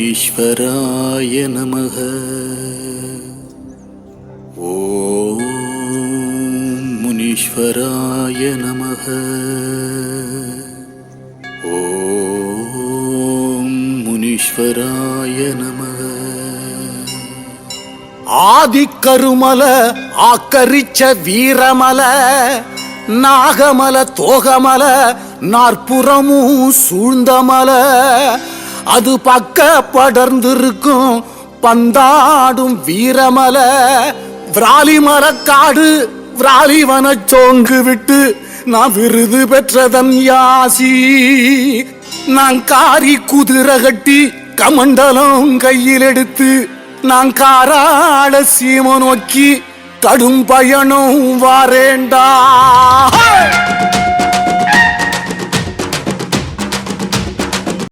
முனீஸ்வராய நமக. ஓம் முனீஸ்வராய நமக. ஓம் முனீஸ்வராய நமக. ஆதிக்கருமல ஆக்கரிச்ச வீரமல நாகமல தோகமல நாற்புறமும் சூழ்ந்தமல அது பக்க படர்ந்திருக்கும் பந்தாடும் வீரமல. விராலி மரக்காடு விராலிவன சோங்கு விட்டு நான் விருது பெற்றதன் யாசி. நான் காரி குதிரை கட்டி கமண்டலம் கையில் எடுத்து நான் காராள சீம நோக்கி கடும் பயணம் வாரேண்டா.